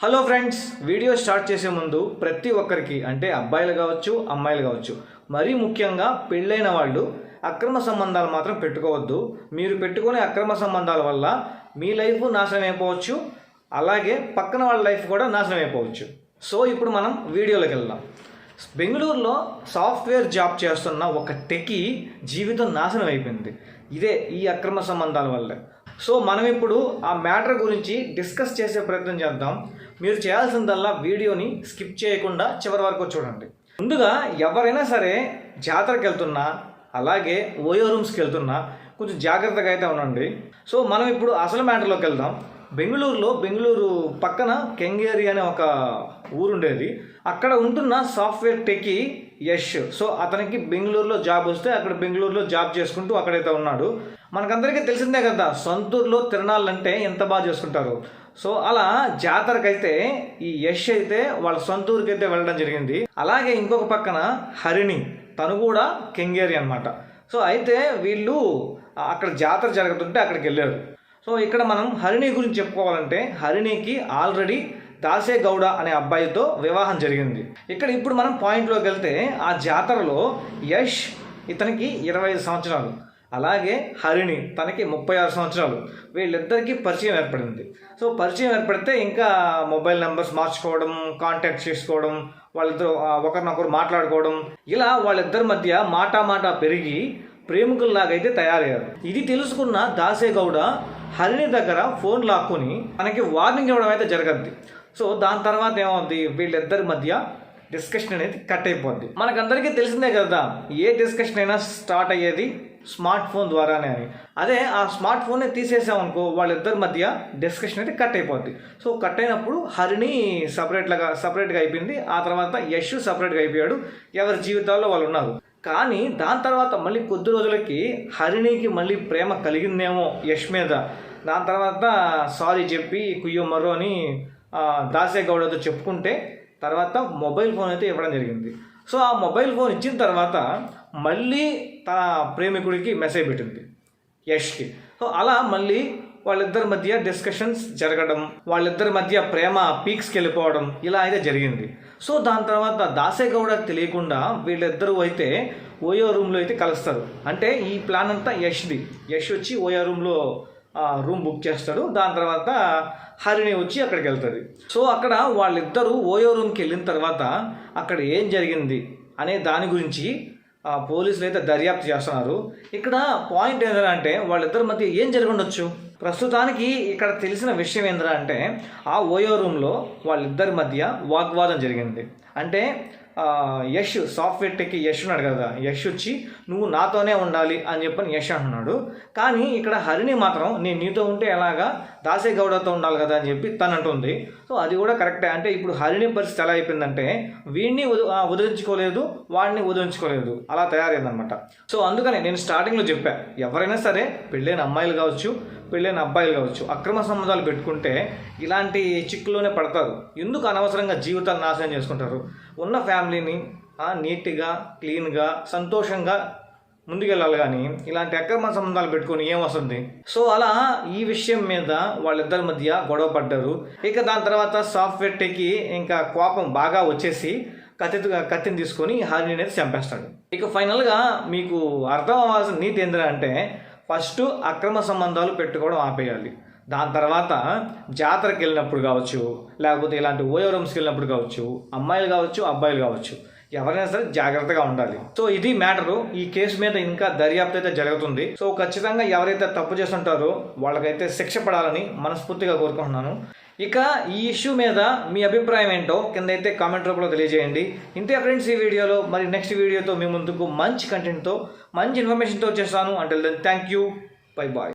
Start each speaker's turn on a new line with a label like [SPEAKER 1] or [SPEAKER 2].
[SPEAKER 1] Hello friends video start చేసే ముందు ప్రతి ఒక్కరికి అంటే అబ్బాయిలు కావచ్చు అమ్మాయిలు కావచ్చు మరీ ముఖ్యంగా పెళ్ళైన వాళ్ళు అక్రమ సంబంధాలు మాత్రం పెట్టుకోవద్దు. మీరు పెట్టుకునే అక్రమ సంబంధాల వల్ల మీ లైఫ్ నాశనం అయిపోవచ్చు. అలాగే పక్కన వాళ్ళ లైఫ్ కూడా నాశనం అయిపోవచ్చు. సో ఇప్పుడు మనం వీడియోలోకి వెళ్దాం. బెంగళూరులో సాఫ్ట్వేర్ జాబ్ చేస్తున్న ఒక టెకి జీవితం నాశనం అయిపోయింది. ఇదే ఈ అక్రమ సంబంధాల వల్లే. సో మనం ఇప్పుడు ఆ మ్యాటర్ గురించి డిస్కస్ చేసే ప్రయత్నం చేద్దాం. మీరు చేయాల్సిందల్లా వీడియోని స్కిప్ చేయకుండా చివరి వరకు చూడండి. ముందుగా ఎవరైనా సరే జాతరకి వెళ్తున్నా అలాగే ఓయో రూమ్స్కి వెళ్తున్నా కొంచెం జాగ్రత్తగా అయితే ఉండండి. సో మనం ఇప్పుడు అసలు మ్యాటర్లోకి వెళ్దాం బెంగళూరులో బెంగళూరు పక్కన కెంగేరి అనే ఒక ఊరు ఉండేది అక్కడ ఉంటున్న సాఫ్ట్వేర్ టెక్కి యష్. సో అతనికి బెంగళూరులో జాబ్ వస్తే అక్కడ బెంగళూరులో జాబ్ చేసుకుంటూ అక్కడైతే ఉన్నాడు. మనకందరికీ తెలిసిందే కదా సొంతూరులో తిరణాలంటే ఎంత బాగా చేసుకుంటారు. సో అలా జాతరకైతే ఈ యష్ అయితే వాళ్ళ సొంతూరుకి అయితే వెళ్ళడం జరిగింది. అలాగే ఇంకొక పక్కన హరిణి తను కూడా కెంగేరి అన్నమాట. సో అయితే వీళ్ళు అక్కడ జాతర జరుగుతుంటే అక్కడికి వెళ్ళారు. సో ఇక్కడ మనం హరిణి గురించి చెప్పుకోవాలంటే హరిణికి ఆల్రెడీ దాసే గౌడ అనే అబ్బాయితో వివాహం జరిగింది. ఇక్కడ ఇప్పుడు మనం పాయింట్లోకి వెళ్తే ఆ జాతరలో యష్ ఇతనికి ఇరవై ఐదు సంవత్సరాలు అలాగే హరిణి తనకి ముప్పై ఆరు సంవత్సరాలు. వీళ్ళిద్దరికీ పరిచయం ఏర్పడింది. సో పరిచయం ఏర్పడితే ఇంకా మొబైల్ నెంబర్స్ మార్చుకోవడం కాంటాక్ట్ చేసుకోవడం వాళ్ళిద్దరు ఒకరినొకరు మాట్లాడుకోవడం ఇలా వాళ్ళిద్దరి మధ్య మాటా మాట పెరిగి ప్రేమికుల్లాగైతే తయారయ్యారు. ఇది తెలుసుకున్న దాసే గౌడ హరిణి దగ్గర ఫోన్ లాక్కుని మనకి వార్నింగ్ ఇవ్వడం అయితే జరగద్ది. సో దాని తర్వాత ఏమవుద్ది? వీళ్ళిద్దరి మధ్య డిస్కషన్ అనేది కట్ అయిపోద్ది. మనకందరికీ తెలిసిందే కదా ఏ డిస్కషన్ అయినా స్టార్ట్ అయ్యేది స్మార్ట్ ఫోన్ ద్వారానే అని. అదే ఆ స్మార్ట్ ఫోన్ని తీసేసామనుకో వాళ్ళిద్దరి మధ్య డిస్కషన్ అయితే కట్ అయిపోద్ది. సో కట్ అయినప్పుడు హరిణి సపరేట్గా సపరేట్గా అయిపోయింది. ఆ తర్వాత యశ్ సపరేట్గా అయిపోయాడు. ఎవరి జీవితాల్లో వాళ్ళు ఉన్నారు. కానీ దాని తర్వాత మళ్ళీ కొద్ది రోజులకి హరిణికి మళ్ళీ ప్రేమ కలిగిందేమో యష్ మీద. దాని తర్వాత సారీ చెప్పి కుయ్యో మరో అని దాసే గౌడతో చెప్పుకుంటే తర్వాత మొబైల్ ఫోన్ అయితే ఇవ్వడం జరిగింది. సో ఆ మొబైల్ ఫోన్ ఇచ్చిన తర్వాత మళ్ళీ తన ప్రేమికుడికి మెసేజ్ పెట్టింది యష్కి. సో అలా మళ్ళీ వాళ్ళిద్దరి మధ్య డిస్కషన్స్ జరగడం వాళ్ళిద్దరి మధ్య ప్రేమ పీక్స్కి వెళ్ళిపోవడం ఇలా అయితే జరిగింది. సో దాని తర్వాత దాసేగౌడ తెలియకుండా వీళ్ళిద్దరూ అయితే ఓయో రూమ్లో అయితే కలుస్తారు. అంటే ఈ ప్లాన్ అంతా యష్ది. యష్ వచ్చి ఓయో రూమ్లో రూమ్ బుక్ చేస్తాడు. దాని తర్వాత హరిణి వచ్చి అక్కడికి వెళ్తుంది. సో అక్కడ వాళ్ళిద్దరూ ఓయో రూమ్కి వెళ్ళిన తర్వాత అక్కడ ఏం జరిగింది అనే దాని గురించి పోలీసులు అయితే దర్యాప్తు చేస్తున్నారు. ఇక్కడ పాయింట్ ఏంటంటే వాళ్ళిద్దరి మధ్య ఏం జరగండొచ్చు? ప్రస్తుతానికి ఇక్కడ తెలిసిన విషయం ఏంటంటే అంటే ఆ ఓయో రూమ్లో వాళ్ళిద్దరి మధ్య వాగ్వాదం జరిగింది. అంటే యష్ సాఫ్ట్వేర్ టెక్ యష్ ఉన్నాడు కదా యష్ వచ్చి నువ్వు నాతోనే ఉండాలి అని చెప్పని యష్ అంటున్నాడు. కానీ ఇక్కడ హరిణి మాత్రం నేను నీతో ఉంటే ఎలాగా? దాసే గౌడతో ఉండాలి కదా అని చెప్పి తను అంటుంది. సో అది కూడా కరెక్టే అంటే ఇప్పుడు హరిణి పరిస్థితి ఎలా అయిపోయిందంటే వీడిని ఉదరించుకోలేదు వాడిని ఉదరించుకోలేదు అలా తయారైందనమాట సో అందుకని నేను స్టార్టింగ్లో చెప్పాను ఎవరైనా సరే పెళ్ళైన అమ్మాయిలు కావచ్చు పెళ్ళైన అబ్బాయిలు కావచ్చు అక్రమ సంబంధాలు పెట్టుకుంటే ఇలాంటి చిక్కులోనే పడతారు. ఎందుకు అనవసరంగా జీవితాలు నాశనం చేసుకుంటారు? ఉన్న ఫ్యామిలీని నీట్గా క్లీన్గా సంతోషంగా ముందుకెళ్ళాలి కానీ ఇలాంటి అక్రమ సంబంధాలు పెట్టుకొని ఏం వస్తుంది సో అలా ఈ విషయం మీద వాళ్ళిద్దరి మధ్య గొడవ పడ్డారు. ఇక దాని తర్వాత సాఫ్ట్వేర్ టెక్కి ఇంకా కోపం బాగా వచ్చేసి కత్తి కత్తిని తీసుకొని హారిని అనేది చంపేస్తాడు. ఇక ఫైనల్గా మీకు అర్థం అవ్వాల్సిన నీతి ఏంటంటే ఫస్ట్ అక్రమ సంబంధాలు పెట్టుకోవడం ఆపేయాలి. దాని తర్వాత జాతరకి వెళ్ళినప్పుడు కావచ్చు లేకపోతే ఇలాంటి ఓయోరమ్స్కి వెళ్ళినప్పుడు కావచ్చు అమ్మాయిలు కావచ్చు అబ్బాయిలు కావచ్చు ఎవరైనా సరే జాగ్రత్తగా ఉండాలి. సో ఇది మ్యాటరు. ఈ కేసు మీద ఇంకా దర్యాప్తు అయితే జరుగుతుంది. సో ఖచ్చితంగా ఎవరైతే తప్పు చేస్తుంటారో వాళ్ళకైతే శిక్ష పడాలని మనస్ఫూర్తిగా కోరుకుంటున్నాను. ఇక ఈ ఇష్యూ మీద మీ అభిప్రాయం ఏంటో కింద అయితే కామెంట్ రూపంలో తెలియజేయండి. ఇంతే ఫ్రెండ్స్ ఈ వీడియోలో మరి నెక్స్ట్ వీడియోతో మీ ముందుకు మంచి కంటెంట్తో మంచి ఇన్ఫర్మేషన్తో వచ్చేస్తాను. అంటే then thank you bye bye